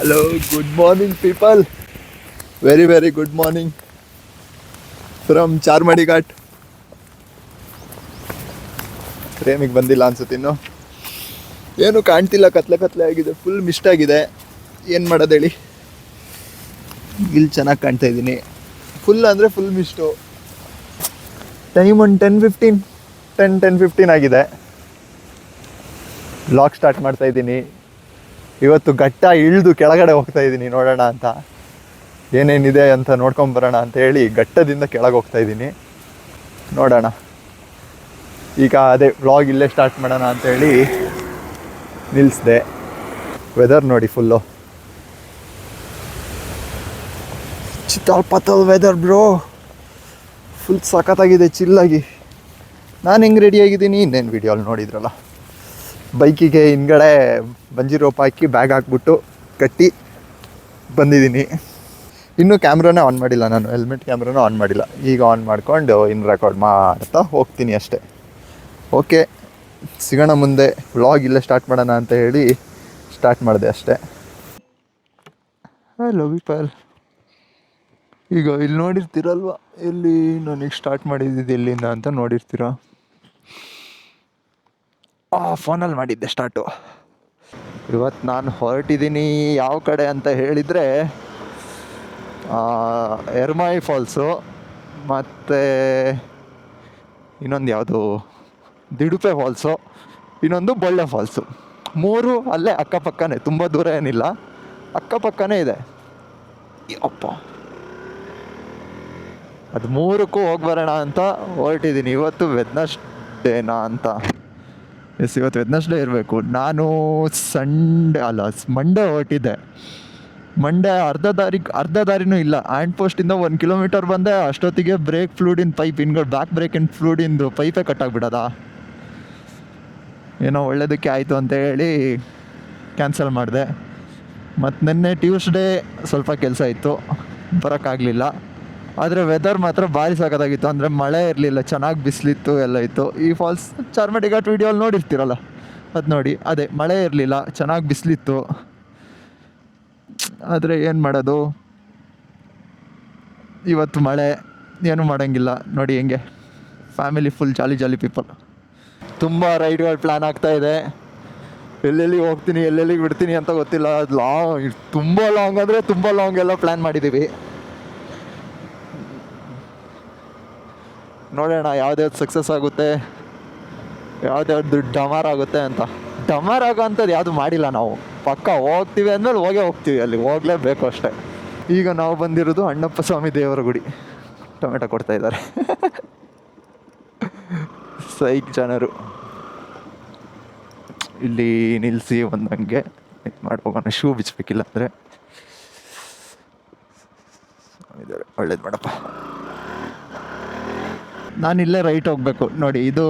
Hello good morning people very very good morning from Charmadi Ghat ಪ್ರೇಮಿಗೆ ಬಂದಿಲ್ಲ ಅನ್ಸುತ್ತೆ ಇನ್ನು. ಏನು ಕಾಣ್ತಿಲ್ಲ, ಕತ್ಲೆ ಕತ್ಲೆ ಆಗಿದೆ ಫುಲ್ ಮಿಸ್ಟ್ ಆಗಿದೆ. ಏನು ಮಾಡೋದು ಹೇಳಿ? ಇಲ್ಲಿ ಚೆನ್ನಾಗಿ ಕಾಣ್ತಾ ಇದ್ದೀನಿ. ಫುಲ್ ಅಂದರೆ ಫುಲ್ ಮಿಸ್ಟು ಟೈಮ್ ಒಂದು ten fifteen ten ten fifteen ಆಗಿದೆ. ಲಾಕ್ ಸ್ಟಾರ್ಟ್ ಮಾಡ್ತಾ ಇದ್ದೀನಿ. ಇವತ್ತು ಘಟ್ಟ ಇಳಿದು ಕೆಳಗಡೆ ಹೋಗ್ತಾ ಇದ್ದೀನಿ ನೋಡೋಣ ಅಂತ. ಏನೇನಿದೆ ಅಂತ ನೋಡ್ಕೊಂಬರೋಣ ಅಂತ ಹೇಳಿ ಘಟ್ಟದಿಂದ ಕೆಳಗೆ ಹೋಗ್ತಾ ಇದ್ದೀನಿ ನೋಡೋಣ. ಈಗ ಅದೇ ವ್ಲಾಗ್ ಇಲ್ಲೇ ಸ್ಟಾರ್ಟ್ ಮಾಡೋಣ ಅಂತ ಹೇಳಿ ನಿಲ್ಲಿಸ್ದೆ ವೆದರ್ ನೋಡಿ ಫುಲ್ಲು ಚಿತ್ತಾಲ್ಪತ್ತಲ್ ವೆದರ್ ಬ್ರೋ ಫುಲ್ ಸಖತ್ತಾಗಿದೆ ಚಿಲ್ಲಾಗಿ ನಾನು ಹೆಂಗೆ ರೆಡಿಯಾಗಿದ್ದೀನಿ ಇನ್ನೇನು ವಿಡಿಯೋಲ್ಲಿ ನೋಡಿದ್ರಲ್ಲ. ಬೈಕಿಗೆ ಹಿಂದ್ಗಡೆ ಬಂಜಿ ರೋಪ್ ಹಾಕಿ ಬ್ಯಾಗ್ ಹಾಕ್ಬಿಟ್ಟು ಕಟ್ಟಿ ಬಂದಿದ್ದೀನಿ. ಇನ್ನೂ ಕ್ಯಾಮ್ರಾನೇ ಆನ್ ಮಾಡಿಲ್ಲ ನಾನು ಹೆಲ್ಮೆಟ್ ಕ್ಯಾಮ್ರಾನೂ ಆನ್ ಮಾಡಿಲ್ಲ. ಈಗ ಆನ್ ಮಾಡ್ಕೊಂಡು ಇನ್ನು ರೆಕಾರ್ಡ್ ಮಾಡ್ತಾ ಹೋಗ್ತೀನಿ ಅಷ್ಟೇ. ಓಕೆ ಸಿಗೋಣ ಮುಂದೆ. ವ್ಲಾಗ್ ಇಲ್ಲೇ ಸ್ಟಾರ್ಟ್ ಮಾಡೋಣ ಅಂತ ಹೇಳಿ ಸ್ಟಾರ್ಟ್ ಮಾಡಿದೆ ಅಷ್ಟೇ. ಹಲೋ ವಿಪಲ್ ಈಗ ಇಲ್ಲಿ ನೋಡಿರ್ತೀರಲ್ವ? ಎಲ್ಲಿ ಈಗ ಸ್ಟಾರ್ಟ್ ಮಾಡಿದ್ದಿದ್ದು ಎಲ್ಲಿಂದ ಅಂತ ನೋಡಿರ್ತೀರ? ಆ ಫೋನಲ್ಲಿ ಮಾಡಿದ್ದೆ ಸ್ಟಾರ್ಟು. ಇವತ್ತು ನಾನು ಹೊರಟಿದ್ದೀನಿ ಯಾವ ಕಡೆ ಅಂತ ಹೇಳಿದರೆ ಎರ್ಮಾಯಿ ಫಾಲ್ಸು, ಮತ್ತು ಇನ್ನೊಂದು ಯಾವುದು, ದಿಡುಪೆ ಫಾಲ್ಸು, ಇನ್ನೊಂದು ಬೊಳ್ಳೆ ಫಾಲ್ಸು. ಮೂರು ಅಲ್ಲೇ ಅಕ್ಕಪಕ್ಕನೇ, ತುಂಬ ದೂರ ಏನಿಲ್ಲ, ಅಕ್ಕಪಕ್ಕನೇ ಇದೆ. ಅಪ್ಪ ಅದು ಮೂರಕ್ಕೂ ಹೋಗಿ ಬರೋಣ ಅಂತ ಹೊರಟಿದ್ದೀನಿ. ಇವತ್ತು ವೆದ್ನಷ್ಟೇನಾ ಅಂತ. ಎಸ್, ಇವತ್ತು ವೆದ್ನಸ್ಡೇ ಇರಬೇಕು. ನಾನು ಸಂಡೇ ಅಲ್ಲ ಮಂಡೇ ಹೊರಟಿದ್ದೆ. ಮಂಡೇ ಅರ್ಧ ದಾರಿ ಅರ್ಧ ದಾರಿನೂ ಇಲ್ಲ. ಆ್ಯಂಡ್ ಪೋಸ್ಟಿಂದ ಒಂದು ಕಿಲೋಮೀಟರ್ ಬಂದೆ, ಅಷ್ಟೊತ್ತಿಗೆ ಬ್ರೇಕ್ ಫ್ಲೂಡಿನ ಪೈಪ್ ಇನ್ಗೋ ಬ್ಯಾಕ್ ಬ್ರೇಕ್ ಇನ್ ಫ್ಲೂಡಿಂದು ಪೈಪೇ ಕಟ್ಟಾಗ್ಬಿಡೋದಾ ಏನೋ ಒಳ್ಳೇದಕ್ಕೆ ಆಯಿತು ಅಂತ ಹೇಳಿ ಕ್ಯಾನ್ಸಲ್ ಮಾಡಿದೆ. ಮತ್ತು ನಿನ್ನೆ ಟ್ಯೂಸ್ಡೇ ಸ್ವಲ್ಪ ಕೆಲಸ ಇತ್ತು. ಬರೋಕ್ಕಾಗಲಿಲ್ಲ. ಆದರೆ ವೆದರ್ ಮಾತ್ರ ಭಾರಿ ಸಾಕಾಗಿತ್ತು ಅಂದರೆ ಮಳೆ ಇರಲಿಲ್ಲ, ಚೆನ್ನಾಗಿ ಬಿಸಿಲಿತ್ತು, ಎಲ್ಲ ಇತ್ತು. ಈ ಫಾಲ್ಸ್ ಚಾರ್ಮಡಿ ಘಾಟ್ ವೀಡಿಯೋಲ್ಲಿ ನೋಡಿರ್ತೀರಲ್ಲ? ಅದು ನೋಡಿ. ಅದೇ, ಮಳೆ ಇರಲಿಲ್ಲ, ಚೆನ್ನಾಗಿ ಬಿಸಿಲಿತ್ತು. ಆದರೆ ಏನು ಮಾಡೋದು? ಇವತ್ತು ಮಳೆ, ಏನು ಮಾಡೋಂಗಿಲ್ಲ. ನೋಡಿ ಹೆಂಗೆ. Family full jolly jolly people ತುಂಬ ರೈಡ್ಗಳು ಪ್ಲ್ಯಾನ್ ಇದೆ. ಎಲ್ಲೆಲ್ಲಿ ಹೋಗ್ತೀನಿ, ಎಲ್ಲೆಲ್ಲಿಗೆ ಬಿಡ್ತೀನಿ ಅಂತ ಗೊತ್ತಿಲ್ಲ. ಅದು ಲಾಂಗ್ ತುಂಬ ಲಾಂಗ್ ಅಂದರೆ ತುಂಬ ಲಾಂಗ್ ಎಲ್ಲ ಪ್ಲ್ಯಾನ್ ಮಾಡಿದ್ದೀವಿ ನೋಡೋಣ, ಯಾವ್ದು ಸಕ್ಸಸ್ ಆಗುತ್ತೆ ಯಾವ್ದ್ಯಾವ್ದು ಡಮಾರ್ ಆಗುತ್ತೆ ಅಂತ. ಡಮಾರ್ ಆಗೋ ಅಂಥದ್ದು ಯಾವುದು ಮಾಡಿಲ್ಲ ನಾವು. ಪಕ್ಕ ಹೋಗ್ತೀವಿ ಅಂದಮೇಲೆ ಹೋಗೇ ಹೋಗ್ತೀವಿ ಅಲ್ಲಿ ಹೋಗಲೇಬೇಕು ಅಷ್ಟೇ. ಈಗ ನಾವು ಬಂದಿರೋದು ಅಣ್ಣಪ್ಪ ಸ್ವಾಮಿ ದೇವರ ಗುಡಿ. ಟೊಮೆಟೊ ಕೊಡ್ತಾ ಇದ್ದಾರೆ. ಸೈಕ್ ಜನರು. ಇಲ್ಲಿ ನಿಲ್ಲಿಸಿ ಒಂದಂಗೆ ಇದು ಹೋಗೋಣ ಶೂ ಬಿಚ್ಚಬೇಕಿಲ್ಲ ಅಂದರೆ. ಒಳ್ಳೇದು ಮಾಡಪ್ಪ. ನಾನು ಇಲ್ಲೇ ರೈಟ್ ಹೋಗಬೇಕು. ನೋಡಿ, ಇದು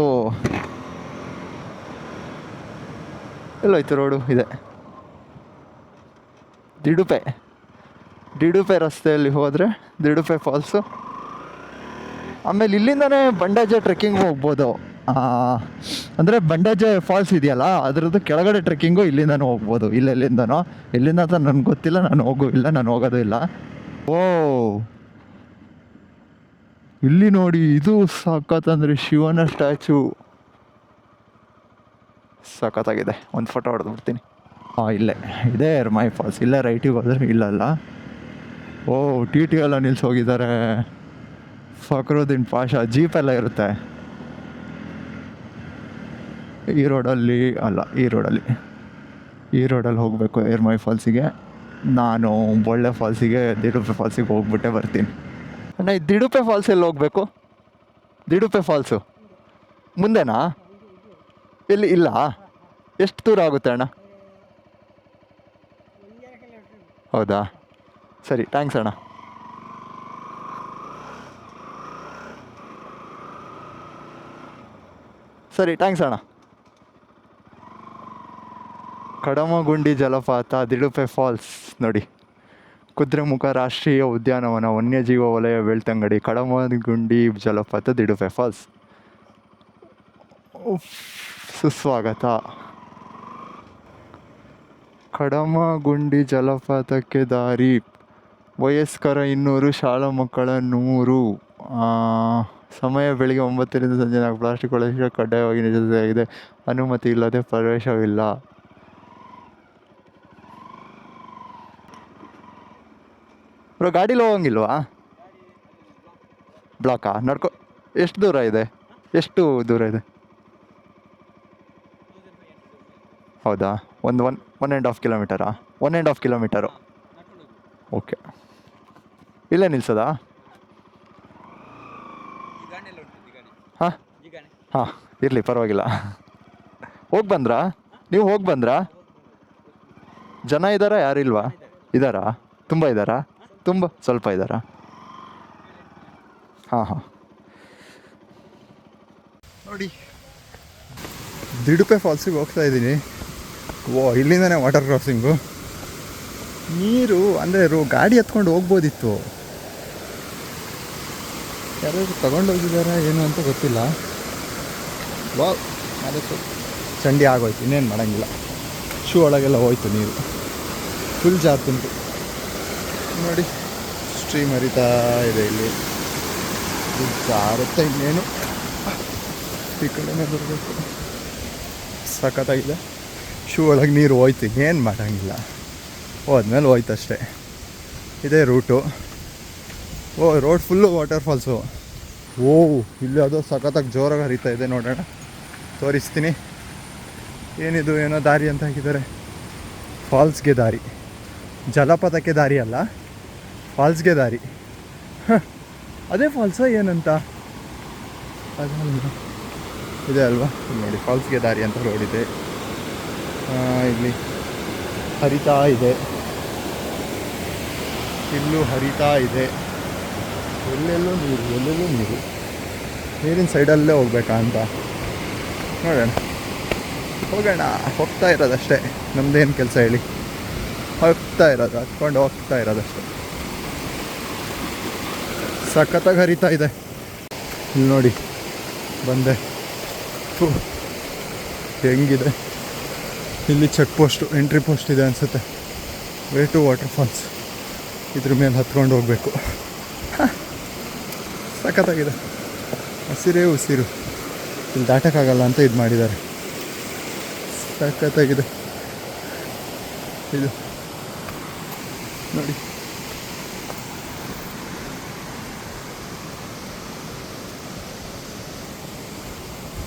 ಎಲ್ಲೋಯ್ತು ರೋಡು, ಇದೆ. ದಿಡುಪೆ. ದಿಡುಪೆ ರಸ್ತೆಯಲ್ಲಿ ಹೋದರೆ ದಿಡುಪೆ ಫಾಲ್ಸು ಆಮೇಲೆ ಇಲ್ಲಿಂದನೇ ಬಂಡಾಜೆ ಟ್ರೆಕ್ಕಿಂಗ್ ಹೋಗ್ಬೋದು. ಅಂದರೆ ಬಂಡಾಜೆ ಫಾಲ್ಸ್ ಇದೆಯಲ್ಲ, ಅದರದ್ದು ಕೆಳಗಡೆ ಟ್ರೆಕ್ಕಿಂಗು ಇಲ್ಲಿಂದನೂ ಹೋಗ್ಬೋದು. ಇಲ್ಲೆಲ್ಲಿಂದನೋ, ಎಲ್ಲಿಂದ ನನಗೆ ಗೊತ್ತಿಲ್ಲ, ನಾನು ಹೋಗೋ, ಇಲ್ಲ, ನಾನು ಹೋಗೋದು ಇಲ್ಲ. ಓ ಇಲ್ಲಿ ನೋಡಿ, ಇದು ಸಖತ್ತಂದರೆ ಶಿವನ ಸ್ಟ್ಯಾಚು. ಸಖತ್ತಾಗಿದೆ. ಒಂದು ಫೋಟೋ ಹೊಡೆದು ಬಿಡ್ತೀನಿ. ಹಾಂ ಇಲ್ಲೇ. ಇದೇ ಮೈ ಫಾಲ್ಸ್ ಇಲ್ಲೇ ರೈಟಿಗೆ ಹೋದ್ರೆ ಇಲ್ಲಲ್ಲ ಓ ಟಿ ಟಿ ಎಲ್ಲ ನಿಲ್ಸಿ ಹೋಗಿದ್ದಾರೆ ಫಕ್ರುದ್ದೀನ್ ಪಾಷ ಜೀಪ್ ಎಲ್ಲ ಇರುತ್ತೆ. ಈ ರೋಡಲ್ಲಿ ಅಲ್ಲ ಈ ರೋಡಲ್ಲಿ ಈ ರೋಡಲ್ಲಿ ಹೋಗಬೇಕು ಏರ್ಮೈ ಫಾಲ್ಸಿಗೆ ನಾನು ಬೊಳ್ಳೆ ಫಾಲ್ಸಿಗೆ ದಿರುಪೆ ಫಾಲ್ಸಿಗೆ ಹೋಗ್ಬಿಟ್ಟೆ ಬರ್ತೀನಿ. ಅಣ್ಣ ಇದು ದಿಡುಪೆ ಫಾಲ್ಸ್ ಎಲ್ಲಿ ಹೋಗಬೇಕು? ದಿಡುಪೆ ಫಾಲ್ಸು ಮುಂದೆನಾ? ಎಲ್ಲಿ, ಇಲ್ಲ? ಎಷ್ಟು ದೂರ ಆಗುತ್ತೆ ಅಣ್ಣ? ಹೌದಾ? ಸರಿ ಥ್ಯಾಂಕ್ಸ್ ಅಣ್ಣ. ಸರಿ ಥ್ಯಾಂಕ್ಸ್ ಅಣ್ಣ. ಕಡಮಗುಂಡಿ ಜಲಪಾತ, ದಿಡುಪೆ ಫಾಲ್ಸ್ ನೋಡಿ. ಕುದ್ರೆಮುಖ ರಾಷ್ಟ್ರೀಯ ಉದ್ಯಾನವನ ವನ್ಯಜೀವ ವಲಯ ಬೆಳ್ತಂಗಡಿ ಕಡಮಗುಂಡಿ ಜಲಪಾತ ದಿಡುಪೆ ಫಾಲ್ಸ್. ಸುಸ್ವಾಗತ. ಕಡಮಗುಂಡಿ ಜಲಪಾತಕ್ಕೆ ದಾರಿ. ವಯಸ್ಕರ ಇನ್ನೂರು, ಶಾಲಾ ಮಕ್ಕಳ ನೂರು. ಸಮಯ ಬೆಳಿಗ್ಗೆ ಒಂಬತ್ತರಿಂದ ಸಂಜೆ ನಾಲ್ಕು. ಪ್ಲಾಸ್ಟಿಕ್ ಒಳಗೆ ಕಡ್ಡಾಯವಾಗಿ ನಿಷೇಧಿಸಲಾಗಿದೆ. ಅನುಮತಿ ಇಲ್ಲದೆ ಪ್ರವೇಶವಿಲ್ಲ. ಬ್ರೋ ಗಾಡೀಲಿ ಹೋಗಂಗಿಲ್ವಾ ಬ್ಲಾಕಾ ನಡ್ಕೊ, ಎಷ್ಟು ದೂರ ಇದೆ? ಎಷ್ಟು ದೂರ ಇದೆ? ಹೌದಾ? ಒಂದು one one and half ಕಿಲೋಮೀಟರಾ one and half kilometre okay ಇಲ್ಲೇ ನಿಲ್ಸೋದಾ? ಹಾಂ? ಹಾಂ, ಇರಲಿ, ಪರವಾಗಿಲ್ಲ. ಹೋಗಿ ಬಂದ್ರಾ? ನೀವು ಹೋಗಿ ಬಂದ್ರಾ? ಜನ ಇದ್ದಾರಾ ಯಾರು ಇಲ್ವಾ ಇದ್ದಾರಾ ತುಂಬ ಇದ್ದಾರಾ ತುಂಬ ಸ್ವಲ್ಪ ಇದ್ದಾರಾ? ಹಾಂ ಹಾಂ. ನೋಡಿ, ದಿಡುಪೆ ಫಾಲ್ಸಿಗೆ ಹೋಗ್ತಾ ಇದ್ದೀನಿ. ಓ, ಇಲ್ಲಿಂದನೇ ವಾಟರ್ ಕ್ರಾಸಿಂಗು ನೀರು, ಅಂದರೆ ರೋ, ಗಾಡಿ ಹತ್ಕೊಂಡು ಹೋಗ್ಬೋದಿತ್ತು. ಯಾರು ತಗೊಂಡು ಹೋಗಿದಾರಾ ಏನು ಅಂತ ಗೊತ್ತಿಲ್ಲ. ವಾ ಅದಕ್ಕೆ ಚಂಡಿ ಆಗೋಯ್ತು, ಇನ್ನೇನು ಮಾಡೋಂಗಿಲ್ಲ. ಶೂ ಒಳಗೆಲ್ಲ ಹೋಯ್ತು ನೀರು. ಫುಲ್ ಜಾತಿ ನೋಡಿ. ಸ್ಟ್ರೀಮ್ ಹರಿತಾ ಇದೆ ಇಲ್ಲಿ. ಜಾರುತ್ತಾ ಇನ್ನೇನು? ಈ ಕಡೆನೇ ಬರಬೇಕು. ಸಖತ್ತಾಗಿದೆ. ಶೂ ಒಳಗೆ ನೀರು ಹೋಯ್ತು ಏನು ಮಾಡೋಂಗಿಲ್ಲ. ಹೋದ್ಮೇಲೆ ಹೋಯ್ತು ಅಷ್ಟೇ ಇದೇ ರೂಟು. ಓ, ರೋಡ್ ಫುಲ್ಲು ವಾಟರ್ ಫಾಲ್ಸು ಓ, ಇಲ್ಲಿ ಅದು ಸಖತ್ತಾಗಿ ಜೋರಾಗಿ ಹರಿತಾ ಇದೆ ನೋಡೋಣ. ತೋರಿಸ್ತೀನಿ. ಏನಿದು, ಏನೋ ದಾರಿ ಅಂತ ಹಾಕಿದ್ದಾರೆ. ಫಾಲ್ಸ್ಗೆ ದಾರಿ. ಜಲಪಾತಕ್ಕೆ ದಾರಿ ಅಲ್ಲ? ಫಾಲ್ಸ್ಗೆ ದಾರಿ. ಅದೇ ಫಾಲ್ಸ ಏನಂತ? ಇದೆ ಅಲ್ವಾ? ನೋಡಿ, ಫಾಲ್ಸ್ಗೆ ದಾರಿ ಅಂತ ರೋಡ್ ಇದೆ. ಇಲ್ಲಿ ಹರಿತಾ ಇದೆ. ಇಲ್ಲೂ ಹರಿತಾ ಇದೆ. ಎಲ್ಲೆಲ್ಲೂ ನೀರು ಎಲ್ಲೆಲ್ಲೂ ನೀರು. ನೀರಿನ ಸೈಡಲ್ಲೇ ಹೋಗ್ಬೇಕಾ ಅಂತ? ನೋಡೋಣ. ಹೋಗೋಣ. ಹೋಗ್ತಾ ಇರೋದಷ್ಟೇ. ನಮ್ದೇನು ಕೆಲಸ ಹೇಳಿ? ಹೋಗ್ತಾ ಇರೋದು, ಹತ್ಕೊಂಡು ಹೋಗ್ತಾ ಇರೋದಷ್ಟೇ. ಸಖತ್ತಾಗಿ ಹರಿತಾ ಇದೆ. ಇಲ್ಲಿ ನೋಡಿ, ಬಂದೆ. ಹೆಂಗಿದೆ. ಇಲ್ಲಿ ಚೆಕ್ ಪೋಸ್ಟು, ಎಂಟ್ರಿ ಪೋಸ್ಟ್ ಇದೆ ಅನಿಸುತ್ತೆ. ವೇ ಟು ವಾಟರ್ ಫಾಲ್ಸ್ ಇದ್ರ ಮೇಲೆ ಹತ್ಕೊಂಡು ಹೋಗಬೇಕು. ಸಖತ್ತಾಗಿದೆ. ಹಸಿರೇ ಉಸಿರು. ಇಲ್ಲಿ ದಾಟಕ್ಕಾಗಲ್ಲ ಅಂತ ಇದು ಮಾಡಿದ್ದಾರೆ. ಸಖತ್ತಾಗಿದೆ. ಇದು ನೋಡಿ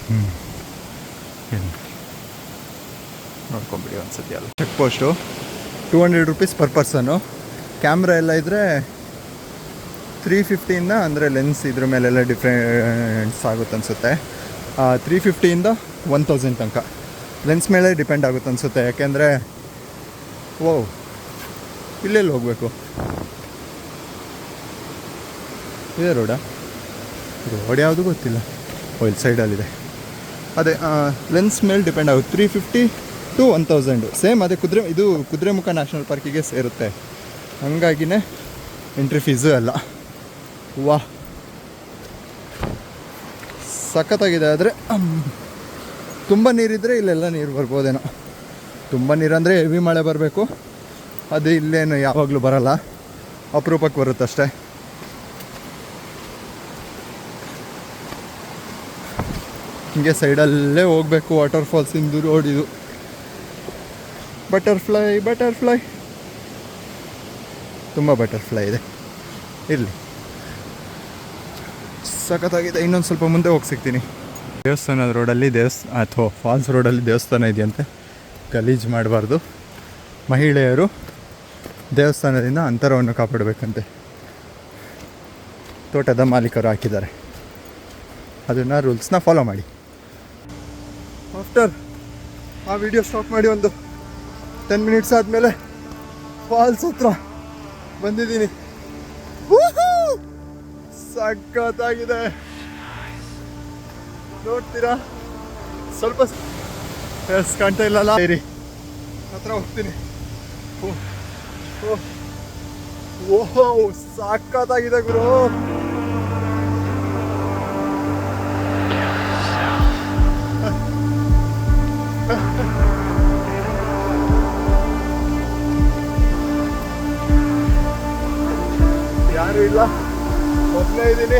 ಹ್ಞೂ ನೋಡ್ಕೊಂಬಿಡಿ ಒಂದ್ಸತಿ ಅಲ್ಲ post two hundred rupees per person camera ಎಲ್ಲ ಇದ್ದರೆ ತ್ರೀ ಫಿಫ್ಟಿಯಿಂದ ಅಂದರೆ ಲೆನ್ಸ್ ಇದ್ರ ಮೇಲೆಲ್ಲ ಡಿಫ್ರೆನ್ಸ್ ಆಗುತ್ತೆ ಅನಿಸುತ್ತೆ. ತ್ರೀ ಫಿಫ್ಟಿಯಿಂದ ಒನ್ ತೌಸಂಡ್ ತನಕ. ಲೆನ್ಸ್ ಮೇಲೆ ಡಿಪೆಂಡ್ ಆಗುತ್ತೆ ಅನಿಸುತ್ತೆ. ಯಾಕೆಂದರೆ ಓ ಇಲ್ಲೆಲ್ಲಿ ಹೋಗಬೇಕು? ಇದೆ ರೋಡಾ ರೋಡ್ ಯಾವುದು ಗೊತ್ತಿಲ್ಲ. ಓ ಇಲ್ಲಿ ಸೈಡಲ್ಲಿದೆ ಅದೇ ಲೆನ್ಸ್ ಮೇಲೆ ಡಿಪೆಂಡ್ ಆಗುತ್ತೆ. Three fifty to one thousand. Same ಅದೇ ಕುದುರೆ, ಇದು ಕುದುರೆಮುಖ ನ್ಯಾಷನಲ್ ಪಾರ್ಕಿಗೆ ಸೇರುತ್ತೆ. ಹಂಗಾಗಿನೇ ಎಂಟ್ರಿ ಫೀಸು ಅಲ್ಲ ವಾ. ಸಖತ್ತಾಗಿದೆ, ಆದರೆ ತುಂಬ ನೀರಿದ್ದರೆ ಇಲ್ಲೆಲ್ಲ ನೀರು ಬರ್ಬೋದೇನೋ. ತುಂಬ ನೀರಂದರೆ ಹೆವಿ ಮಳೆ ಬರಬೇಕು. ಅದು ಇಲ್ಲೇನು ಯಾವಾಗಲೂ ಬರಲ್ಲ. ಅಪರೂಪಕ್ಕೆ ಬರುತ್ತಷ್ಟೇ ಹಿಂಗೆ ಸೈಡಲ್ಲೇ ಹೋಗಬೇಕು, ವಾಟರ್ ರೋಡಿದು ರೋಡ್ ಇದು. ಬಟರ್ಫ್ಲೈ ಬಟರ್ಫ್ಲೈ ತುಂಬ ಬಟರ್ಫ್ಲೈ ಇದೆ. ಇರಲಿ ಸಖತ್ತಾಗಿದೆ. ಇನ್ನೊಂದು ಸ್ವಲ್ಪ ಮುಂದೆ ಹೋಗಿ ಸಿಗ್ತೀನಿ. ದೇವಸ್ಥಾನದ ರೋಡಲ್ಲಿ ದೇವಸ್ಥಾನ ಅಥವಾ ಫಾಲ್ಸ್ ರೋಡಲ್ಲಿ ದೇವಸ್ಥಾನ ಇದೆಯಂತೆ. ಗಲೀಜು ಮಾಡಬಾರ್ದು. ಮಹಿಳೆಯರು ದೇವಸ್ಥಾನದಿಂದ ಅಂತರವನ್ನು ಕಾಪಾಡಬೇಕಂತೆ. ತೋಟದ ಮಾಲೀಕರು ಹಾಕಿದ್ದಾರೆ. ಅದನ್ನು ರೂಲ್ಸ್ನ ಫಾಲೋ ಮಾಡಿ. ಆಫ್ಟರ್ ಆ ವಿಡಿಯೋ ಸ್ಟಾಪ್ ಮಾಡಿ ಒಂದು ಟೆನ್ ಮಿನಿಟ್ಸ್ ಆದಮೇಲೆ ಫಾಲ್ಸ್ ಹತ್ರ ಬಂದಿದ್ದೀನಿ! ಸಖತ್ತಾಗಿದೆ. ನೋಡ್ತೀರಾ? ಸ್ವಲ್ಪ ಎಸ್ ಕಾಣ್ತಾ ಇಲ್ಲಲ್ಲ ಇರಿ. ಹತ್ರ ಹೋಗ್ತೀನಿ. ಓಹೋ, ಸಖತ್ತಾಗಿದೆ ಗುರು. ಇಲ್ಲ ಒಬ್ಬನೇ ಇದ್ದೀನಿ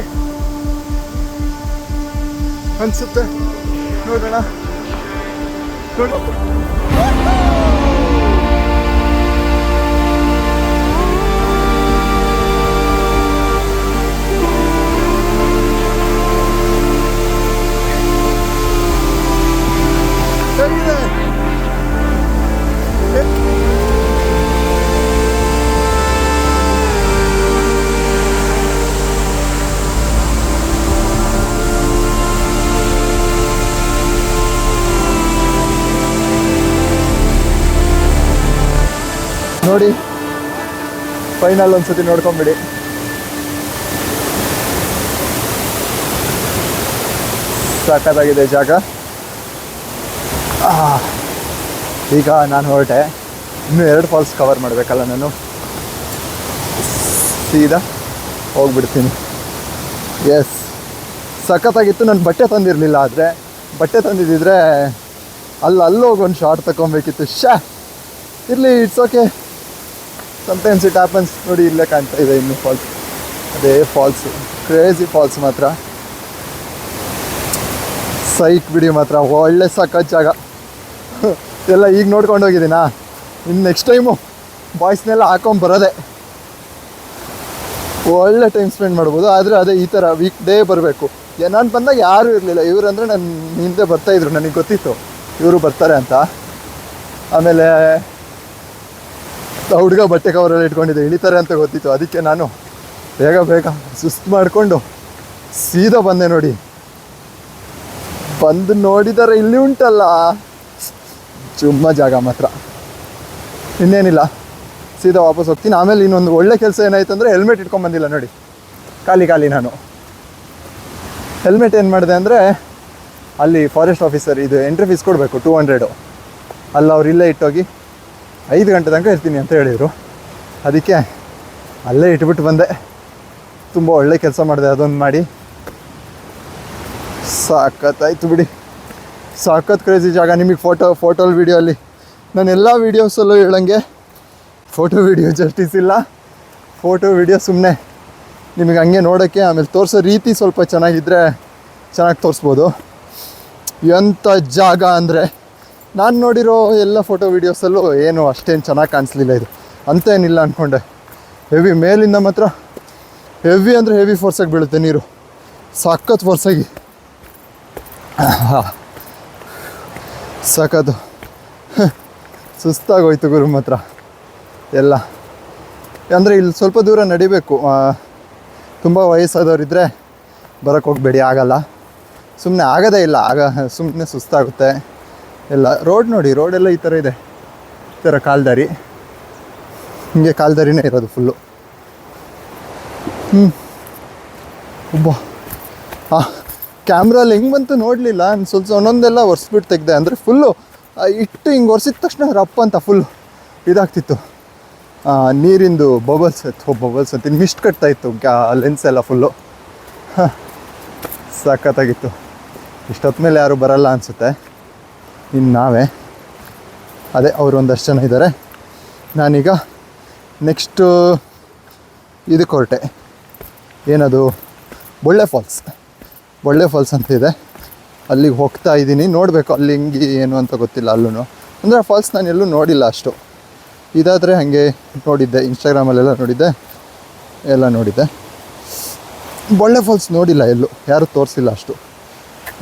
ಅನ್ಸುತ್ತೆ ನೋಡೋಣ ನೋಡು ಹೇಗಿದೆ ನೋಡಿ. ಫೈನಲ್ ಒಂದ್ಸತಿ ನೋಡ್ಕೊಂಬಿಡಿ. ಸಾಕಾಗಿದೆ ಜಾಗ. ಈಗ ನಾನು ಹೊರಟೆ. ಇನ್ನೂ ಎರಡು ಫಾಲ್ಸ್ ಕವರ್ ಮಾಡಬೇಕಲ್ಲ ನಾನು. ಸೀದಾ ಹೋಗ್ಬಿಡ್ತೀನಿ. ಎಸ್ ಸಖತ್ತಾಗಿತ್ತು, ನಾನು ಬಟ್ಟೆ ತಂದಿರಲಿಲ್ಲ ಆದರೆ. ಬಟ್ಟೆ ತಂದಿದ್ದಿದ್ರೆ ಅಲ್ಲಿ, ಅಲ್ಲೋಗಿ ಒಂದು ಶಾರ್ಟ್ ತಗೊಬೇಕಿತ್ತು ಶಾ ಇರಲಿ it's okay sometimes it happens ನೋಡಿ, ಇಲ್ಲೇ ಕಾಣ್ತಾ ಇದೆ ಇನ್ನು ಫಾಲ್ಸ್ ಅದೇ ಫಾಲ್ಸು ಕ್ರೇಜಿ ಫಾಲ್ಸ್ ಮಾತ್ರ. ಸೈಟ್ ಬಿಡಿ ಮಾತ್ರ. ಒಳ್ಳೆ ಸಖತ್ ಜಾಗ. ಎಲ್ಲ ಈಗ ನೋಡ್ಕೊಂಡು ಹೋಗಿದ್ದೀನಾ? ಇನ್ನು ನೆಕ್ಸ್ಟ್ ಟೈಮು ಬಾಯ್ಸ್ನೆಲ್ಲ ಹಾಕೊಂಡು ಬರೋದೆ. ಒಳ್ಳೆ ಟೈಮ್ ಸ್ಪೆಂಡ್ ಮಾಡ್ಬೋದು. ಆದರೆ ಅದೇ ಈ ಥರ ವೀಕ್ ಡೇ ಬರಬೇಕು ನಾನು ಬಂದಾಗ ಯಾರೂ ಇರಲಿಲ್ಲ. ಇವರಂದರೆ ನನ್ನ ಹಿಂದೆ ಬರ್ತಾಯಿದ್ರು ನನಗೆ ಗೊತ್ತಿತ್ತು. ಇವರು ಬರ್ತಾರೆ ಅಂತ. ಆಮೇಲೆ ಹುಡುಗ ಬಟ್ಟೆ ಕವರೆಲ್ಲ ಇಟ್ಕೊಂಡಿದ್ದೆ. ಇಳಿತಾರೆ ಅಂತ ಗೊತ್ತಿತ್ತು. ಅದಕ್ಕೆ ನಾನು ಬೇಗ ಬೇಗ ಸುಸ್ತು ಮಾಡಿಕೊಂಡು ಸೀದಾ ಬಂದೆ ನೋಡಿ. ಬಂದು ನೋಡಿದರೆ ಇಲ್ಲಿ ಉಂಟಲ್ಲ. ಚುಮ್ಮ ಜಾಗ ಮಾತ್ರ. ಇನ್ನೇನಿಲ್ಲ. ಸೀದಾ ವಾಪಸ್ ಹೋಗ್ತೀನಿ. ಆಮೇಲೆ ಇನ್ನೊಂದು ಒಳ್ಳೆ ಕೆಲಸ ಏನಾಯ್ತು ಅಂದರೆ ಹೆಲ್ಮೆಟ್ ಇಟ್ಕೊಂಡು ಬಂದಿಲ್ಲ ನೋಡಿ. ಖಾಲಿ ಖಾಲಿ ನಾನು. ಹೆಲ್ಮೆಟ್ ಏನು ಮಾಡಿದೆ ಅಂದರೆ ಅಲ್ಲಿ ಫಾರೆಸ್ಟ್ ಆಫೀಸರ್ ಇದು ಎಂಟ್ರಿ ಫೀಸ್ ಕೊಡಬೇಕು ಟೂ ಹಂಡ್ರೆಡು ಅಲ್ಲಿ ಅವ್ರು ಇಲ್ಲೇ ಇಟ್ಟೋಗಿ ಐದು ಗಂಟೆ ತನಕ ಇರ್ತೀನಿ ಅಂತ ಹೇಳಿದರು. ಅದಕ್ಕೆ ಅಲ್ಲೇ ಇಟ್ಬಿಟ್ಟು ಬಂದೆ. ತುಂಬ ಒಳ್ಳೆ ಕೆಲಸ ಮಾಡಿದೆ, ಅದೊಂದು ಮಾಡಿ. ಸಾಕತ್ತಾಯ್ತು ಬಿಡಿ. ಸಾಕತ್ ಕ್ರೇಜಿ ಜಾಗ ನಿಮಗೆ ಫೋಟೋ ಫೋಟೋ ವೀಡಿಯೋ ಅಲ್ಲಿ. ನಾನು ಎಲ್ಲ ವೀಡಿಯೋಸಲ್ಲೂ ಹೇಳಂಗೆ. ಫೋಟೋ ವೀಡಿಯೋ ಜಸ್ಟಿಸ್ ಇಲ್ಲ. ಫೋಟೋ ವೀಡಿಯೋ ಸುಮ್ಮನೆ ನಿಮಗೆ ಹಂಗೆ ನೋಡೋಕ್ಕೆ ಆಮೇಲೆ ತೋರಿಸೋ ರೀತಿ ಸ್ವಲ್ಪ ಚೆನ್ನಾಗಿದ್ದರೆ ಚೆನ್ನಾಗಿ ತೋರಿಸ್ಬೋದು. ಎಂಥ ಜಾಗ ಅಂದರೆ ನಾನು ನೋಡಿರೋ ಎಲ್ಲ ಫೋಟೋ ವೀಡಿಯೋಸಲ್ಲೂ ಏನು ಅಷ್ಟೇನು ಚೆನ್ನಾಗಿ ಕಾಣಿಸ್ಲಿಲ್ಲ ಇದು. ಅಂತೇನಿಲ್ಲ ಅಂದ್ಕೊಂಡೆ ಹೆವಿ ಮೇಲಿಂದ ಮಾತ್ರ ಹೆವಿ ಅಂದರೆ ಹೆವಿ ಫೋರ್ಸಾಗಿ ಬೀಳುತ್ತೆ ನೀರು. ಸಖತ್ ಫೋರ್ಸಾಗಿ ಸಖತ್ತು. ಸುಸ್ತಾಗೋಯ್ತು ಗುರು ಮಾತ್ರ. ಎಲ್ಲ. ಅಂದರೆ ಇಲ್ಲಿ ಸ್ವಲ್ಪ ದೂರ ನಡಿಬೇಕು. ತುಂಬ ವಯಸ್ಸಾದವರಿದ್ದರೆ ಬರೋಕ್ಕೆ ಹೋಗಬೇಡಿ, ಆಗಲ್ಲ. ಸುಮ್ಮನೆ ಆಗೋದೇ ಇಲ್ಲ. ಆಗ ಸುಮ್ಮನೆ ಸುಸ್ತಾಗುತ್ತೆ. ಎಲ್ಲ ರೋಡ್ ನೋಡಿ ರೋಡೆಲ್ಲ ಈ ಥರ ಇದೆ. ಈ ಥರ ಕಾಲ್ದಾರಿ. ಹಿಂಗೆ ಕಾಲ್ದಾರಿನೇ ಇರೋದು ಫುಲ್ಲು ಹ್ಞೂ ಒಬ್ಬ. ಹಾಂ ಕ್ಯಾಮ್ರಲ್ಲಿ ಹೆಂಗೆ ಬಂತು ನೋಡಲಿಲ್ಲ. ನಾನು ಸ್ವಲ್ಪ ಒಂದೊಂದೆಲ್ಲ ಒರೆಸ್ಬಿಟ್ಟು ತೆಗ್ದೆ. ಅಂದರೆ ಫುಲ್ಲು ಇಟ್ಟು ಹಿಂಗೆ ಒರೆಸಿದ ತಕ್ಷಣ ರಪ್ಪ ಅಂತ ಫುಲ್ಲು ಇದಾಗ್ತಿತ್ತು. ನೀರಿಂದು ಬಬಲ್ಸ್ ಇತ್ತು ಬಬಲ್ಸ್ ಅಂತ ಮಿಸ್ಟ್ ಕಟ್ತಾ ಇತ್ತು. ಲೆನ್ಸ್ ಎಲ್ಲ ಫುಲ್ಲು ಹಾಂ ಸಖತ್ತಾಗಿತ್ತು ಇಷ್ಟೊತ್ತ ಮೇಲೆ ಯಾರೂ ಬರಲ್ಲ ಅನಿಸುತ್ತೆ. ಇನ್ನು ನಾವೇ. ಅದೇ ಅವರು ಒಂದಷ್ಟು ಜನ ಇದ್ದಾರೆ ನಾನೀಗ ನೆಕ್ಸ್ಟು ಇದಕ್ಕೆ ಹೊರಟೆ ಏನದು? ಬೊಳ್ಳೆ ಫಾಲ್ಸ್. ಬೊಳ್ಳೆ ಫಾಲ್ಸ್ ಅಂತ ಇದೆ. ಅಲ್ಲಿಗೆ ಹೋಗ್ತಾ ಇದ್ದೀನಿ. ನೋಡಬೇಕು ಅಲ್ಲಿ ಹಿಂಗೆ, ಏನು ಅಂತ ಗೊತ್ತಿಲ್ಲ ಅಲ್ಲೂ ಅಂದರೆ ಫಾಲ್ಸ್ ನಾನು ಎಲ್ಲೂ ನೋಡಿಲ್ಲ ಅಷ್ಟು. ಇದಾದರೆ ಹಾಗೆ ನೋಡಿದ್ದೆ. ಇನ್ಸ್ಟಾಗ್ರಾಮಲ್ಲೆಲ್ಲ ನೋಡಿದ್ದೆ. ಎಲ್ಲ ನೋಡಿದ್ದೆ. ಬೊಳ್ಳೆ ಫಾಲ್ಸ್ ನೋಡಿಲ್ಲ ಎಲ್ಲೂ. ಯಾರು ತೋರಿಸಿಲ್ಲ ಅಷ್ಟು.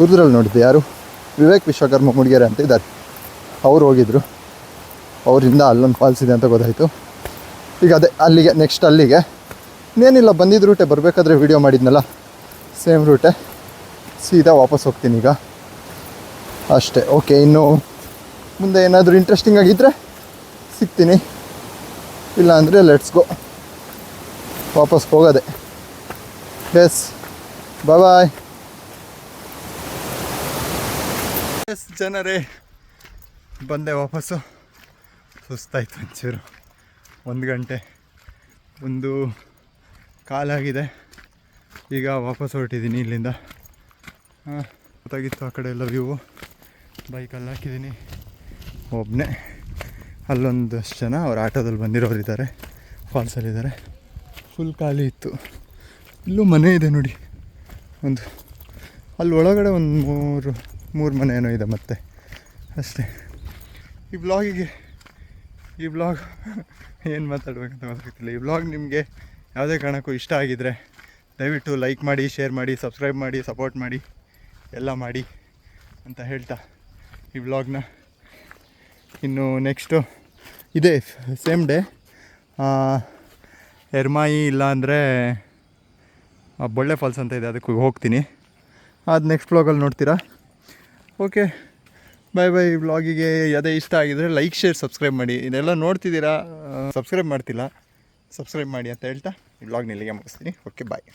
ಉರ್ದ್ರಲ್ಲಿ ನೋಡಿದ್ದೆ ಯಾರು? ವಿವೇಕ್ ವಿಶ್ವಕರ್ಮ ಮುಡಿಗೆರೆ ಅಂತ ಇದ್ದಾರೆ. ಅವ್ರು ಹೋಗಿದ್ರು. ಅವರಿಂದ ಅಲ್ಲೊಂದು ಫಾಲ್ಸ್ ಇದೆ ಅಂತ ಗೊತ್ತಾಯಿತು. ಈಗ ಅದೇ ಅಲ್ಲಿಗೆ ನೆಕ್ಸ್ಟ್ ಅಲ್ಲಿಗೆ. ಇನ್ನೇನಿಲ್ಲ, ಬಂದಿದ್ದ ರೂಟೆ ಬರಬೇಕಾದ್ರೆ ವೀಡಿಯೋ ಮಾಡಿದ್ನಲ್ಲ? ಸೇಮ್ ರೂಟೆ ಸೀದಾ ವಾಪಸ್ ಹೋಗ್ತೀನಿ ಈಗ. ಅಷ್ಟೇ ಓಕೆ ಇನ್ನು ಮುಂದೆ ಏನಾದರೂ ಇಂಟ್ರೆಸ್ಟಿಂಗ್ ಆಗಿದ್ದರೆ ಸಿಗ್ತೀನಿ. ಇಲ್ಲಾಂದರೆ ಲೆಟ್ಸ್ ಗೋ ವಾಪಸ್ ಹೋಗೋದೆ. ಎಸ್ ಬಾಯ್ ಎಸ್ ಜನರೇ, ಬಂದೆ ವಾಪಸ್ಸು. ಸುಸ್ತಾಯ್ತು ಒಂಚೂರು. ಒಂದು ಗಂಟೆ. ಒಂದು ಕಾಲಾಗಿದೆ. ಈಗ ವಾಪಸ್ ಹೊರಟಿದ್ದೀನಿ ಇಲ್ಲಿಂದ. ಗೊತ್ತಾಗಿತ್ತು ಆ ಕಡೆ ಎಲ್ಲ ವ್ಯೂ ಬೈಕಲ್ಲಿ ಹಾಕಿದ್ದೀನಿ. ಒಬ್ಬನೇ ಅಲ್ಲೊಂದಷ್ಟು ಜನ ಅವ್ರು ಆಟೋದಲ್ಲಿ ಬಂದಿರೋರಿದ್ದಾರೆ ಫಾಲ್ಸಲ್ಲಿದ್ದಾರೆ ಫುಲ್ ಖಾಲಿ ಇತ್ತು. ಇಲ್ಲೂ ಮನೆ ಇದೆ ನೋಡಿ. ಒಂದು, ಅಲ್ಲಿ ಒಳಗಡೆ ಒಂದು ಮೂರು ಮೂರು ಮನೆ ಏನೋ ಇದೆ ಮತ್ತೆ. ಅಷ್ಟೇ. ಈ ಬ್ಲಾಗಿಗೆ, ಈ ಬ್ಲಾಗ್ ಏನು ಮಾತಾಡಬೇಕಂತ ಗೊತ್ತಾಗ್ತಿಲ್ಲ. ಈ ಬ್ಲಾಗ್ ನಿಮಗೆ ಯಾವುದೇ ಕಾರಣಕ್ಕೂ ಇಷ್ಟ ಆಗಿದ್ದರೆ ದಯವಿಟ್ಟು ಲೈಕ್ ಮಾಡಿ ಶೇರ್ ಮಾಡಿ ಸಬ್ಸ್ಕ್ರೈಬ್ ಮಾಡಿ ಸಪೋರ್ಟ್ ಮಾಡಿ, ಎಲ್ಲ ಮಾಡಿ ಅಂತ ಹೇಳ್ತಾ ಈ ಬ್ಲಾಗ್ನ. ಇನ್ನು ನೆಕ್ಸ್ಟು ಇದೆ ಸೇಮ್ ಡೇ ಎರ್ಮಾಯಿ ಇಲ್ಲಾಂದರೆ ಬೊಳ್ಳೆ ಫಾಲ್ಸ್ ಅಂತ ಇದೆ, ಅದಕ್ಕೆ ಹೋಗ್ತೀನಿ. ಅದು ನೆಕ್ಸ್ಟ್ ಬ್ಲಾಗಲ್ಲಿ ನೋಡ್ತೀರಾ? ಓಕೆ. ಬಾಯ್ ಬಾಯ್ ವ್ಲಾಗಿಗೆ ಅದೇ ಇಷ್ಟ ಆಗಿದರೆ ಲೈಕ್ ಶೇರ್ ಸಬ್ಸ್ಕ್ರೈಬ್ ಮಾಡಿ. ಇದೆಲ್ಲ ನೋಡ್ತಿದ್ದೀರಾ? ಸಬ್ಸ್ಕ್ರೈಬ್ ಮಾಡ್ತಿಲ್ಲ. ಸಬ್ಸ್ಕ್ರೈಬ್ ಮಾಡಿ ಅಂತ ಹೇಳ್ತಾ ಈ ವ್ಲಾಗ್ನಲ್ಲಿಗೆ ಮುಗಿಸ್ತೀನಿ. Okay bye